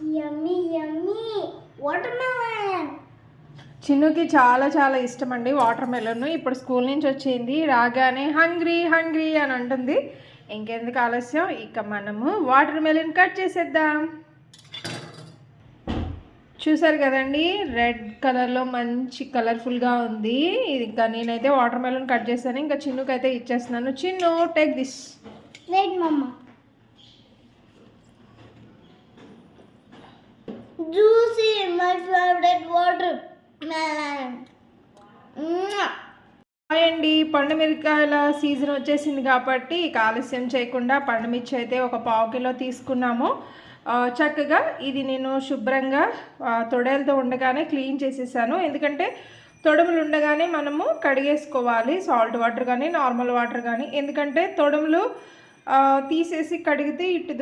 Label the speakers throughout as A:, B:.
A: యమ్మీ yummy watermelon
B: చిన్నుకి చాలా చాలా ఇష్టం అండి వాటర్ మెలన్ ఇప్పుడు స్కూల్ నుంచి వచ్చింది రాగానే హంగ్రీ హంగ్రీ అని అంటుంది. ఇంకెందుకు ఆలస్యం? ఇక మనము వాటర్ మెలన్ కట్ చేసేద్దాం. చూసారు కదండి రెడ్ కలర్లో మంచి కలర్ఫుల్గా ఉంది. ఇంకా నేనైతే వాటర్ మెలన్ కట్ చేశాను. ఇంకా చిన్నుకి అయితే ఇచ్చేస్తున్నాను. చిన్ను టేక్ దిస్
A: వెయిట్ మమ్మ juicy my favourite water
B: hi అండి. పండు మిరపకాయల సీజన్ వచ్చేసింది కాబట్టి ఇక ఆలస్యం చేయకుండా పండు మిర్చి అయితే ఒక పావు కిలో తీసుకున్నాము. చక్కగా ఇది నేను శుభ్రంగా తొడేలతో ఉండగానే క్లీన్ చేసేసాను. ఎందుకంటే తొడుములు ఉండగానే మనము కడిగేసుకోవాలి. సాల్ట్ వాటర్ కానీ నార్మల్ వాటర్ కానీ. ఎందుకంటే తొడుములు తీసేసి కడిగితే ఇటు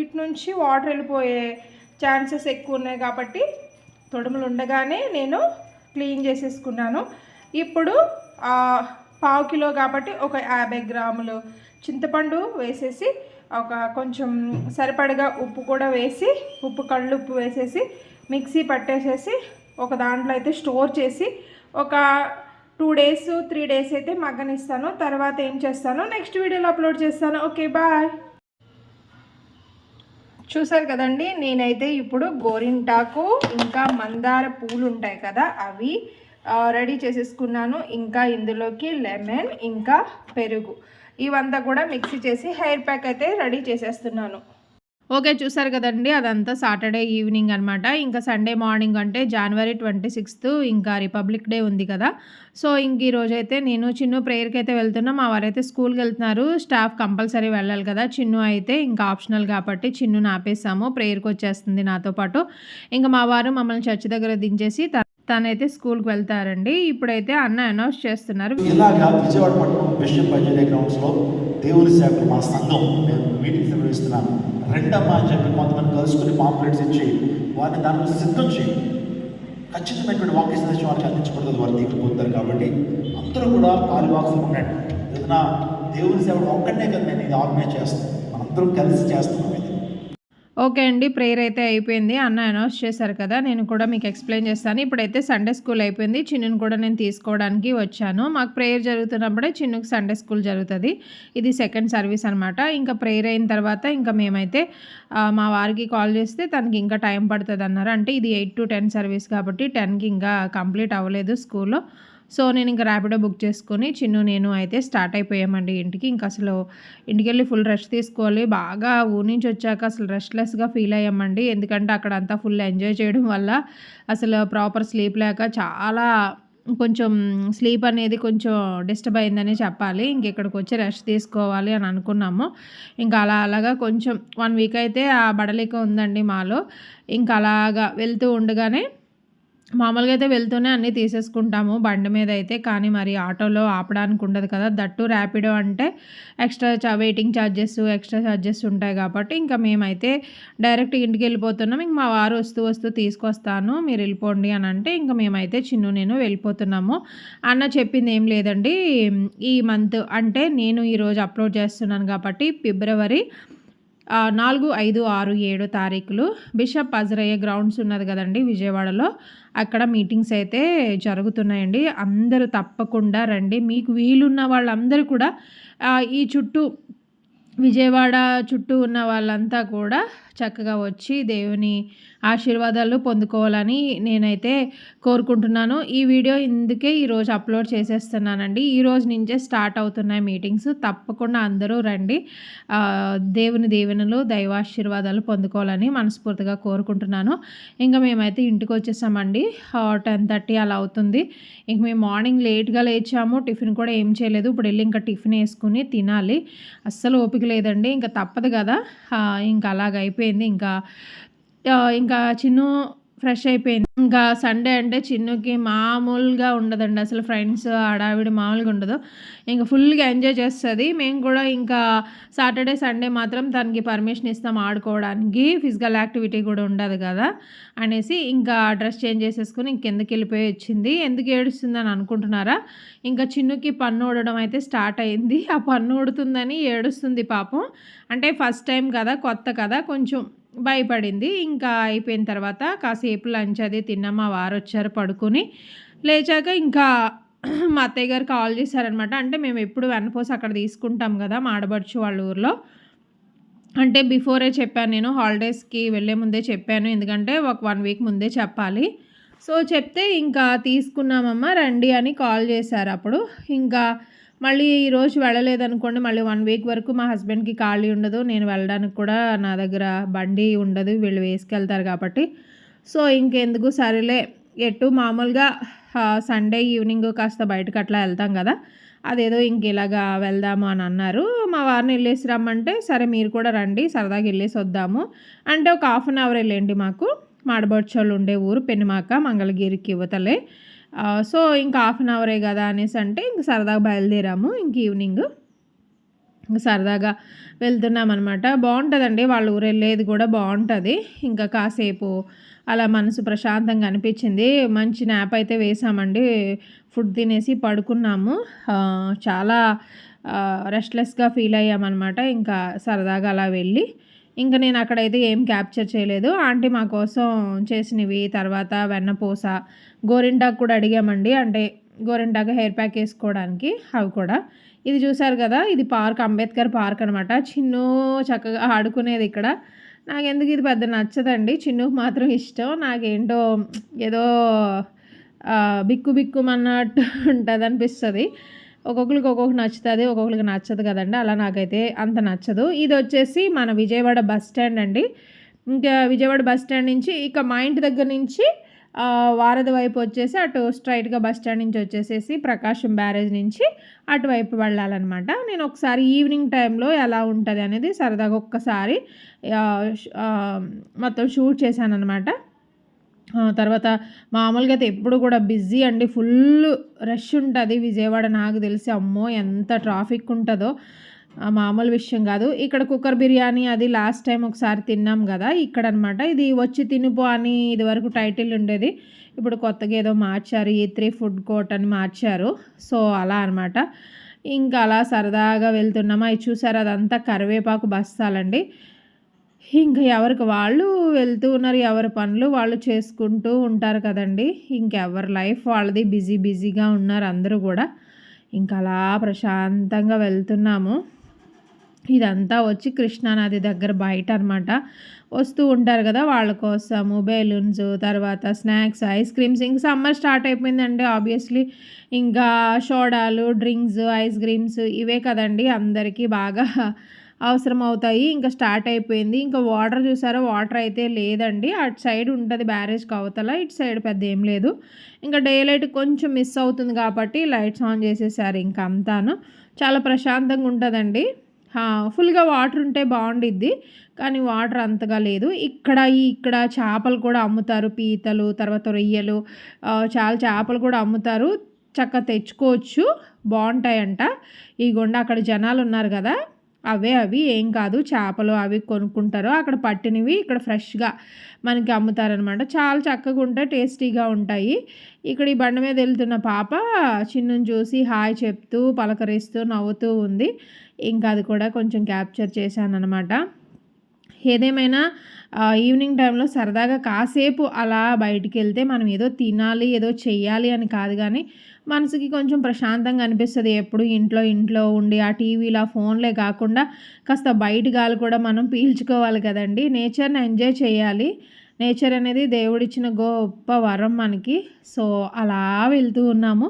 B: ఇటు నుంచి వాటర్ వెళ్ళిపోయే ఛాన్సెస్ ఎక్కువ ఉన్నాయి కాబట్టి తొడుములు ఉండగానే నేను క్లీన్ చేసేసుకున్నాను. ఇప్పుడు పావు కిలో కాబట్టి ఒక యాభై గ్రాములు చింతపండు వేసేసి ఒక కొంచెం సరిపడగా ఉప్పు కూడా వేసి ఉప్పు కళ్ళు ఉప్పు వేసేసి మిక్సీ పట్టేసేసి ఒక దాంట్లో అయితే స్టోర్ చేసి ఒక టూ డేస్ త్రీ డేస్ అయితే మగ్గనిస్తాను. తర్వాత ఏం చేస్తాను? నెక్స్ట్ వీడియోలో అప్లోడ్ చేస్తాను. Okay bye. చూసారు కదండి నేనైతే ఇప్పుడు గోరింటాకు ఇంకా మందార పూలు ఉంటాయి కదా అవి రెడీ చేసేసుకున్నాను. ఇంకా ఇందులోకి లెమన్ ఇంకా పెరుగు. ఇవంతా కూడా మిక్సీ చేసి హెయిర్ ప్యాక్ అయితే రెడీ చేసేస్తున్నాను. ఓకే చూసారు కదండి అదంతా సాటర్డే ఈవినింగ్ అనమాట ఇంకా సండే మార్నింగ్ అంటే జనవరి ట్వంటీ సిక్స్త్ ఇంకా రిపబ్లిక్ డే ఉంది కదా. సో ఇంక ఈరోజు అయితే నేను చిన్ను ప్రేయర్కి అయితే వెళ్తున్నా. మా వారైతే స్కూల్కి వెళ్తున్నారు. స్టాఫ్ కంపల్సరీ వెళ్ళాలి కదా. చిన్ను అయితే ఇంకా ఆప్షనల్ కాబట్టి చిన్ను ఆపేసాము ప్రేయర్కి వచ్చేస్తుంది నాతో పాటు. ఇంకా మా వారు మమ్మల్ని చర్చి దగ్గర దించేసి తనైతే స్కూల్కి వెళ్తారండి. ఇప్పుడైతే అన్న అనౌన్స్ చేస్తున్నారు.
C: ఇలాగా విజయవాడ పట్టణం గ్రౌండ్స్లో దేవుని మా సంఘం మేము రెండమ్మా అని చెప్పి కొంతమంది కలుసుకుని పాంప్లెట్స్ ఇచ్చి వారిని దానిలో సిద్ధం చేయి. ఖచ్చితమైనటువంటి వాక్య సందేశం వారికి అందించబడుతుంది వారు దేవుడు పొందుతారు కాబట్టి అందరూ కూడా పాలివాక్సులు ఉండండి. ఏదైనా దేవుని సేవ ఒక్కటే కదా నేను ఇది ఆర్గనైజ్ చేస్తాను. మనందరం కలిసి చేస్తున్నాం.
B: ఓకే అండి ప్రేయర్ అయితే అయిపోయింది. అన్న అనౌన్స్ చేశారు కదా నేను కూడా మీకు ఎక్స్ప్లెయిన్ చేస్తాను. ఇప్పుడైతే సండే స్కూల్ అయిపోయింది. చిన్నుని కూడా నేను తీసుకోవడానికి వచ్చాను. మాకు ప్రేయర్ జరుగుతున్నప్పుడే చిన్నుకి సండే స్కూల్ జరుగుతుంది. ఇది సెకండ్ సర్వీస్ అనమాట ఇంకా ప్రేయర్ అయిన తర్వాత ఇంకా మేమైతే మా వారికి కాల్ చేస్తే తనకి ఇంకా టైం పడుతుంది అన్నారు అంటే ఇది ఎయిట్ టు టెన్ సర్వీస్ కాబట్టి టెన్కి ఇంకా కంప్లీట్ అవ్వలేదు స్కూల్లో సో నేను ఇంకా ర్యాపిడో బుక్ చేసుకొని చిన్ను నేను అయితే స్టార్ట్ అయిపోయామండి ఇంటికి. ఇంకా అసలు ఇంటికి వెళ్ళి ఫుల్ రెస్ట్ తీసుకోవాలి. బాగా ఊరి నుంచి వచ్చాక అసలు రెస్ట్లెస్గా ఫీల్ అయ్యామండి. ఎందుకంటే అక్కడ అంతా ఫుల్ ఎంజాయ్ చేయడం వల్ల అసలు ప్రాపర్ స్లీప్ లేక చాలా కొంచెం స్లీప్ అనేది కొంచెం డిస్టర్బ్ అయిందని చెప్పాలి. ఇంక ఇక్కడికి వచ్చి రెస్ట్ తీసుకోవాలి అని అనుకున్నాము. ఇంకా అలా అలాగా కొంచెం వన్ వీక్ అయితే ఆ బడలిక ఉందండి మాలో. ఇంకా అలాగా వెళ్తూ ఉండగానే మామూలుగా అయితే వెళ్తూనే అన్నీ తీసేసుకుంటాము. బండి మీద అయితే కానీ మరి ఆటోలో ఆపడానికి ఉండదు కదా. దట్టు ర్యాపిడో అంటే ఎక్స్ట్రా చా వెయిటింగ్ ఛార్జెస్ ఎక్స్ట్రా ఛార్జెస్ ఉంటాయి కాబట్టి ఇంకా మేమైతే డైరెక్ట్ ఇంటికి వెళ్ళిపోతున్నాం. ఇంక మా వారు వస్తూ వస్తూ తీసుకొస్తాను మీరు వెళ్ళిపోండి అని అంటే ఇంకా మేమైతే చిన్ను నేను వెళ్ళిపోతున్నాము. అన్న చెప్పింది ఏం లేదండి. ఈ మంత్ అంటే నేను ఈరోజు అప్లోడ్ చేస్తున్నాను కాబట్టి ఫిబ్రవరి నాలుగు ఐదు ఆరు ఏడు తారీఖులు బిషప్ అజరయ్య గ్రౌండ్స్ ఉన్నది కదండి విజయవాడలో. అక్కడ మీటింగ్స్ అయితే జరుగుతున్నాయండి. అందరూ తప్పకుండా రండి. మీకు వీలున్న వాళ్ళందరూ కూడా ఈ చుట్టూ విజయవాడ చుట్టూ ఉన్న వాళ్ళంతా కూడా చక్కగా వచ్చి దేవుని ఆశీర్వాదాలు పొందుకోవాలని నేనైతే కోరుకుంటున్నాను. ఈ వీడియో ఇందుకే ఈరోజు అప్లోడ్ చేసేస్తున్నానండి. ఈరోజు నుంచే స్టార్ట్ అవుతున్నాయి మీటింగ్స్. తప్పకుండా అందరూ రండి. దేవుని దీవెనలు దైవాశీర్వాదాలు పొందుకోవాలని మనస్ఫూర్తిగా కోరుకుంటున్నాను. ఇంకా మేమైతే ఇంటికి వచ్చేసామండి. టెన్ థర్టీ అలా అవుతుంది. ఇంక మేము మార్నింగ్ లేట్గా లేచాము. టిఫిన్ కూడా ఏం చేయలేదు. ఇప్పుడు వెళ్ళి ఇంకా టిఫిన్ వేసుకుని తినాలి. అస్సలు ఓపిక లేదండి. ఇంకా తప్పదు కదా. ఇంకా అలాగైపోయింది అయిపోయింది. ఇంకా ఇంకా చిన్ను ఫ్రెష్ అయిపోయింది. ఇంకా సండే అంటే చిన్నుకి మామూలుగా ఉండదండి. అసలు ఫ్రెండ్స్ ఆడావిడ మామూలుగా ఉండదు. ఇంకా ఫుల్గా ఎంజాయ్ చేస్తుంది. మేము కూడా ఇంకా సాటర్డే సండే మాత్రం తనకి పర్మిషన్ ఇస్తాం ఆడుకోవడానికి. ఫిజికల్ యాక్టివిటీ కూడా ఉండదు కదా అనేసి ఇంకా డ్రెస్ చేంజ్ చేసేసుకుని ఇంకెందుకు వెళ్ళిపోయి వచ్చింది. ఎందుకు ఏడుస్తుందని అనుకుంటున్నారా? ఇంకా చిన్నుకి పన్ను ఊడడం అయితే స్టార్ట్ అయింది. ఆ పన్ను ఊడుతుందని ఏడుస్తుంది పాపం. అంటే ఫస్ట్ టైం కదా కొత్త కదా కొంచెం భయపడింది. ఇంకా అయిపోయిన తర్వాత కాసేపు లంచ్ అది తిన్నాం. మా వారు వచ్చారు పడుకుని. లేచాక ఇంకా మా అత్తయ్య గారు కాల్ చేశారనమాట అంటే మేము ఎప్పుడు వెనపోసి అక్కడ తీసుకుంటాం కదా మాడబడుచు వాళ్ళ ఊర్లో. అంటే బిఫోరే చెప్పాను నేను. హాలిడేస్కి వెళ్ళే ముందే చెప్పాను. ఎందుకంటే ఒక వన్ వీక్ ముందే చెప్పాలి. సో చెప్తే ఇంకా తీసుకున్నామమ్మా రండి అని కాల్ చేశారు అప్పుడు. ఇంకా మళ్ళీ ఈరోజు వెళ్ళలేదనుకోండి మళ్ళీ వన్ వీక్ వరకు మా హస్బెండ్కి ఖాళీ ఉండదు. నేను వెళ్ళడానికి కూడా నా దగ్గర బండి ఉండదు వీళ్ళు వేసుకెళ్తారు కాబట్టి. సో ఇంకెందుకు సరేలే. ఎటు మామూలుగా సండే ఈవినింగ్ కాస్త బయటకు అట్లా వెళ్తాం కదా. అదేదో ఇంక ఇలాగా వెళ్దాము అని అన్నారు. మా వారిని వెళ్ళేసి రమ్మంటే సరే మీరు కూడా రండి సరదాగా వెళ్ళేసి వద్దాము. అంటే ఒక హాఫ్ అన్ అవర్ వెళ్ళండి మాకు. మాడబడ్చోళ్ళు ఉండే ఊరు పెనుమాక మంగళగిరికి యువతలే సో ఇంకా హాఫ్ అన్ అవరే కదా అనేసి అంటే ఇంక సరదాగా బయలుదేరాము. ఇంక ఈవినింగ్ సరదాగా వెళ్తున్నాం అనమాట బాగుంటుందండి వాళ్ళ ఊరు వెళ్ళేది కూడా బాగుంటుంది. ఇంకా కాసేపు అలా మనసు ప్రశాంతంగా అనిపించింది. మంచి నాప్ అయితే వేసామండి. ఫుడ్ తినేసి పడుకున్నాము. చాలా రెస్ట్లెస్గా ఫీల్ అయ్యామన్నమాట. ఇంకా సరదాగా అలా వెళ్ళి ఇంకా నేను అక్కడైతే ఏం క్యాప్చర్ చేయలేదు. ఆంటీ మా కోసం చేసినవి తర్వాత వెన్నపూస గోరింటాకు కూడా అడిగామండి. అంటే గోరింటాకు హెయిర్ ప్యాక్ వేసుకోవడానికి అవి కూడా. ఇది చూసారు కదా ఇది పార్క్ అంబేద్కర్ పార్క్ అనమాట చిన్ను చక్కగా ఆడుకునేది ఇక్కడ. నాకు ఎందుకు ఇది పెద్ద నచ్చదండి. చిన్నుకు మాత్రం ఇష్టం. నాకేంటో ఏదో బిక్కు బిక్కుమన్నట్టు ఉంటుంది అనిపిస్తుంది ఒక్కొక్కరికి ఒక్కొక్కరు నచ్చుతుంది ఒక్కొక్కరికి నచ్చదు కదండి. అలా నాకైతే అంత నచ్చదు. ఇది వచ్చేసి మన విజయవాడ బస్ స్టాండ్ అండి. ఇంకా విజయవాడ బస్ స్టాండ్ నుంచి ఇక మా ఇంటి దగ్గర నుంచి వారధి వైపు వచ్చేసి అటు స్ట్రైట్గా బస్ స్టాండ్ నుంచి వచ్చేసేసి ప్రకాశం బ్యారేజ్ నుంచి అటువైపు వెళ్ళాలన్నమాట. నేను ఒకసారి ఈవినింగ్ టైంలో ఎలా ఉంటుంది అనేది సరదాగా ఒక్కసారి మొత్తం షూట్ చేశాను అనమాట తర్వాత మామూలుగా అయితే ఎప్పుడు కూడా బిజీ అండి. ఫుల్ రష్ ఉంటుంది విజయవాడ. నాకు తెలిసి అమ్మో ఎంత ట్రాఫిక్ ఉంటుందో. మామూలు విషయం కాదు. ఇక్కడ కుక్కర్ బిర్యానీ అది లాస్ట్ టైం ఒకసారి తిన్నాం కదా ఇక్కడ అనమాట ఇది వచ్చి తినుపో అని ఇది వరకు టైటిల్ ఉండేది. ఇప్పుడు కొత్తగా ఏదో మార్చారు. ఈ త్రీ ఫుడ్ కోర్ట్ అని మార్చారు. సో అలా అనమాట. ఇంకా అలా సరదాగా వెళ్తున్నామా ఇది చూసారు అదంతా కరివేపాకు బస్తాలండి. ఇంకా ఎవరికి వాళ్ళు వెళ్తూ ఉన్నారు ఎవరి పనులు వాళ్ళు చేసుకుంటూ ఉంటారు కదండి. ఇంకెవరి లైఫ్ వాళ్ళది బిజీ బిజీగా ఉన్నారు అందరూ కూడా. ఇంకా అలా ప్రశాంతంగా వెళ్తున్నాము. ఇదంతా వచ్చి కృష్ణానది దగ్గర బయట అనమాట వస్తూ ఉంటారు కదా వాళ్ళ కోసము బెలూన్స్ తర్వాత స్నాక్స్ ఐస్ క్రీమ్స్. ఇంకా సమ్మర్ స్టార్ట్ అయిపోయిందండి ఆబ్వియస్లీ ఇంకా సోడాలు డ్రింక్స్ ఐస్ క్రీమ్స్ ఇవే కదండి అందరికీ బాగా అవసరం అవుతాయి ఇంకా స్టార్ట్ అయిపోయింది. ఇంకా వాటర్ చూసారా? వాటర్ అయితే లేదండి. అటు సైడ్ ఉంటుంది బ్యారేజ్కి అవతల ఇటు సైడ్ పెద్ద ఏం లేదు. ఇంకా డే లైట్ కొంచెం మిస్ అవుతుంది కాబట్టి లైట్స్ ఆన్ చేసేసారు ఇంకా అంతాను. చాలా ప్రశాంతంగా ఉంటుందండి. ఫుల్గా వాటర్ ఉంటే బాగుండిద్ది. కానీ వాటర్ అంతగా లేదు. ఇక్కడ ఈ ఇక్కడ చేపలు కూడా అమ్ముతారు. పీతలు తర్వాత రొయ్యలు చాలా చేపలు కూడా అమ్ముతారు. చక్కగా తెచ్చుకోవచ్చు. బాగుంటాయంట. ఈ గుండా అక్కడ జనాలు ఉన్నారు కదా. అవే అవి ఏం కాదు. చేపలు అవి కొనుక్కుంటారు. అక్కడ పట్టినవి ఇక్కడ ఫ్రెష్గా మనకి అమ్ముతారనమాట. చాలా చక్కగా ఉంటాయి టేస్టీగా ఉంటాయి. ఇక్కడ ఈ బండ మీద వెళ్తున్న పాప చిన్నుని చూసి హాయ్ చెప్తూ పలకరిస్తూ నవ్వుతూ ఉంది. ఇంకా అది కూడా కొంచెం క్యాప్చర్ చేశాను అనమాట ఏదేమైనా ఈవినింగ్ టైంలో సరదాగా కాసేపు అలా బయటికి వెళ్తే మనం ఏదో తినాలి ఏదో చెయ్యాలి అని కాదు కానీ మనసుకి కొంచెం ప్రశాంతంగా అనిపిస్తుంది. ఎప్పుడు ఇంట్లో ఇంట్లో ఉండి ఆ టీవీలో ఆ ఫోన్లే కాకుండా కాస్త బయట గాలి కూడా మనం పీల్చుకోవాలి కదండి. నేచర్ని ఎంజాయ్ చేయాలి. నేచర్ అనేది దేవుడిచ్చిన గొప్ప వరం మనకి. సో అలా వెళ్తూ ఉన్నాము.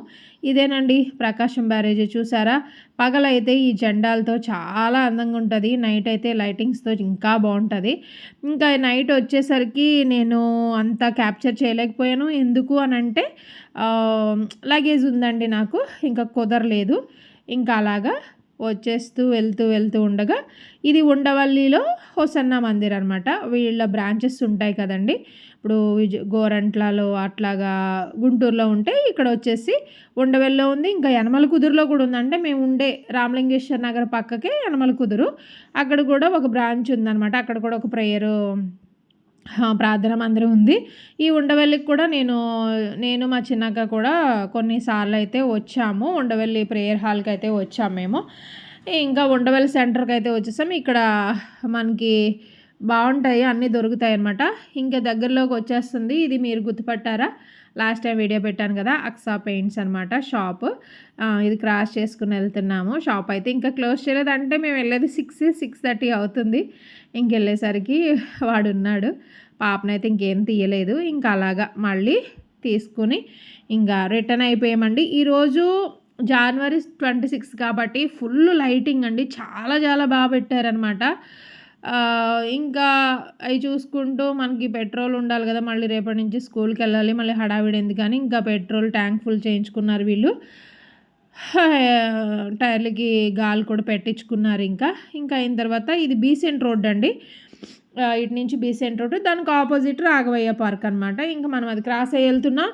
B: ఇదేనండి ప్రకాశం బ్యారేజ్ చూసారా? పగలైతే ఈ జెండాలతో చాలా అందంగా ఉంటుంది. నైట్ అయితే లైటింగ్స్తో ఇంకా బాగుంటుంది. ఇంకా నైట్ వచ్చేసరికి నేను అంత క్యాప్చర్ చేయలేకపోయాను. ఎందుకు అని అంటే లగేజ్ ఉందండి నాకు. ఇంకా కుదరలేదు. ఇంకా అలాగా వచ్చేస్తూ వెళ్తూ వెళ్తూ ఉండగా ఇది ఉండవల్లిలో హోసన్న మందిర్ అనమాట వీళ్ళ బ్రాంచెస్ ఉంటాయి కదండి. ఇప్పుడు విజ గోరంట్లలో అట్లాగా గుంటూరులో ఉంటే ఇక్కడ వచ్చేసి ఉండవెల్లో ఉంది. ఇంకా యనమల కుదురులో కూడా ఉంది. అంటే మేము ఉండే రామలింగేశ్వర నగర్ పక్కకే యనమల కుదురు. అక్కడ కూడా ఒక బ్రాంచ్ ఉందన్నమాట. అక్కడ కూడా ఒక ప్రేయరు ప్రార్థన మందిరం ఉంది. ఈ ఉండవెల్లికి కూడా నేను నేను మా చిన్నక్క కూడా కొన్నిసార్లు అయితే వచ్చాము. ఉండవెల్లి ప్రేయర్ హాల్కి అయితే వచ్చాము మేము. ఇంకా ఉండవెల్లి సెంటర్కి అయితే వచ్చేసాం. ఇక్కడ మనకి బాగుంటాయి అన్నీ దొరుకుతాయి అన్నమాట. ఇంకా దగ్గరలోకి వచ్చేస్తుంది. ఇది మీరు గుర్తుపట్టారా? లాస్ట్ టైం వీడియో పెట్టాను కదా అక్సా పెయింట్స్ అనమాట షాప్. ఇది క్రాస్ చేసుకుని వెళ్తున్నాము. షాప్ అయితే ఇంకా క్లోజ్ చేయలేదు. అంటే మేము వెళ్ళేది సిక్స్ సిక్స్ థర్టీ అవుతుంది. ఇంకెళ్ళేసరికి వాడున్నాడు. పాపనైతే ఇంకేం తీయలేదు. ఇంకా అలాగా మళ్ళీ తీసుకుని ఇంకా రిటర్న్ అయిపోయామండి. ఈరోజు జనవరి ట్వంటీ సిక్స్ కాబట్టి ఫుల్ లైటింగ్ అండి. చాలా చాలా బాగా పెట్టారనమాట. ఇంకా అవి చూసుకుంటూ మనకి పెట్రోల్ ఉండాలి కదా. మళ్ళీ రేపటి నుంచి స్కూల్కి వెళ్ళాలి. మళ్ళీ హడావిడి ఎందుకని ఇంకా పెట్రోల్ ట్యాంక్ ఫుల్ చేయించుకున్నారు వీళ్ళు. టైర్లకి గాలి కూడా పెట్టించుకున్నారు ఇంకా. ఇంకా అయిన తర్వాత ఇది బీసెంట్ రోడ్ అండి. ఇటు నుంచి బీసెంట్ రోడ్ దానికి ఆపోజిట్ రాఘవయ్య పార్క్ అనమాట ఇంకా మనం అది క్రాస్ అయ్యి వెళ్తున్నా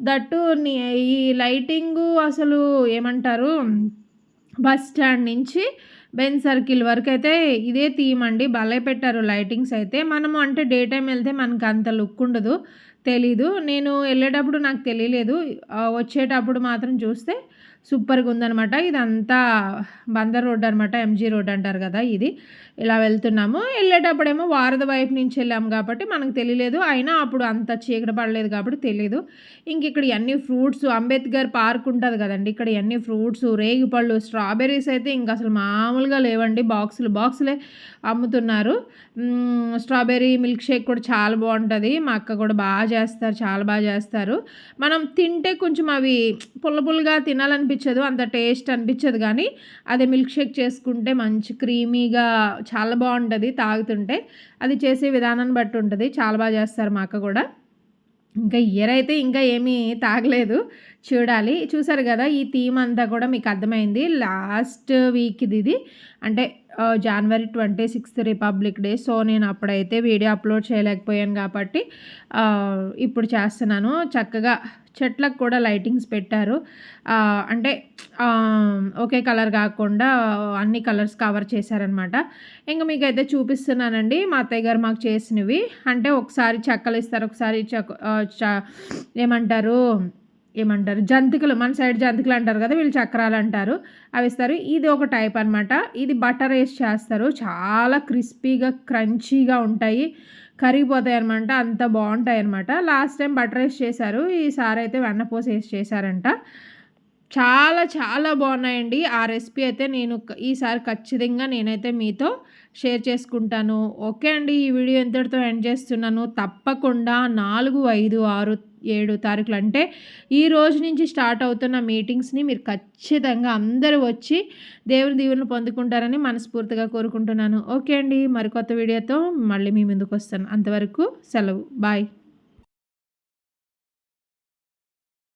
B: దట్టు నీ- ఈ లైటింగు అసలు ఏమంటారు బస్ స్టాండ్ నుంచి బెన్ సర్కిల్ వరకు అయితే ఇదే థీమ్ అండి. భలే పెట్టారు లైటింగ్స్ అయితే. మనము అంటే డే టైం వెళ్తే మనకు అంత లుక్ ఉండదు తెలీదు. నేను వెళ్ళేటప్పుడు నాకు తెలియలేదు. వచ్చేటప్పుడు మాత్రం చూస్తే సూపర్గా ఉందనమాట ఇదంతా బందర్ రోడ్ అనమాట ఎంజీ రోడ్ అంటారు కదా ఇది. ఇలా వెళ్తున్నాము. వెళ్ళేటప్పుడేమో వారద వైపు నుంచి వెళ్ళాము కాబట్టి మనకు తెలియలేదు. అయినా అప్పుడు అంత చీకటి పడలేదు కాబట్టి తెలియదు ఇంక ఇక్కడ ఇవన్నీ ఫ్రూట్స్ అంబేద్కర్ పార్క్ ఉంటుంది కదండి. ఇక్కడ అన్ని ఫ్రూట్స్ రేగిపళ్ళు స్ట్రాబెర్రీస్ అయితే ఇంకా అసలు మామూలుగా లేవండి. బాక్సులు బాక్సులే అమ్ముతున్నారు. స్ట్రాబెర్రీ మిల్క్ షేక్ కూడా చాలా బాగుంటుంది. మా అక్క కూడా బాగా చేస్తారు చాలా బాగా చేస్తారు. మనం తింటే కొంచెం అవి పుల్ల పుల్లగా అనిపించదు అంత టేస్ట్ అనిపించదు. కానీ అదే మిల్క్ షేక్ చేసుకుంటే మంచి క్రీమీగా చాలా బాగుంటుంది తాగుతుంటే. అది చేసే విధానాన్ని బట్టి ఉంటుంది. చాలా బాగా చేస్తారు మా అక్క కూడా. ఇంకా ఇయర్ అయితే ఇంకా ఏమీ తాగలేదు. చూడాలి. చూసారు కదా ఈ థీమ్ అంతా కూడా మీకు అర్థమైంది. లాస్ట్ వీక్ ఇది అంటే జనవరి twenty sixth republic day so నేను అప్పుడైతే వీడియో అప్లోడ్ చేయలేకపోయాను కాబట్టి ఇప్పుడు చేస్తున్నాను. చక్కగా చెట్లకు కూడా లైటింగ్స్ పెట్టారు. అంటే ఒకే కలర్ కాకుండా అన్ని కలర్స్ కవర్ చేశారనమాట. ఇంకా మీకైతే చూపిస్తున్నానండి. మా అత్తయ్య గారు మాకు చేసినవి. అంటే ఒకసారి చెక్కలు ఇస్తారు. ఒకసారి చెక్క చ- ఏమంటారు? ఏమంటారు? జంతికలు మన సైడ్ జంతికలు అంటారు కదా వీళ్ళు చక్రాలు అంటారు. అవి ఇస్తారు. ఇది ఒక టైప్ అనమాట ఇది బటర్ వేసి చేస్తారు. చాలా క్రిస్పీగా క్రంచీగా ఉంటాయి. కరిగిపోతాయి అనమాట అంత బాగుంటాయి అనమాట లాస్ట్ టైం బటర్ వేసి చేశారు. ఈసారి అయితే వెన్నపోసి వేసి చేశారంట. చాలా చాలా బాగున్నాయండి. ఆ రెసిపీ అయితే నేను ఈసారి ఖచ్చితంగా నేనైతే మీతో షేర్ చేసుకుంటాను. ఓకే అండి ఈ వీడియో ఎంతటితో ఎండ్ చేస్తున్నాను. తప్పకుండా నాలుగు ఐదు ఆరు ఏడు తారీఖులు అంటే ఈ రోజు నుంచి స్టార్ట్ అవుతున్న మీటింగ్స్ని మీరు ఖచ్చితంగా అందరూ వచ్చి దేవుని దీవులను పొందుకుంటారని మనస్ఫూర్తిగా కోరుకుంటున్నాను. ఓకే అండి మరికొత్త వీడియోతో మళ్ళీ మీ ముందుకు వస్తాను. అంతవరకు సెలవు. బాయ్.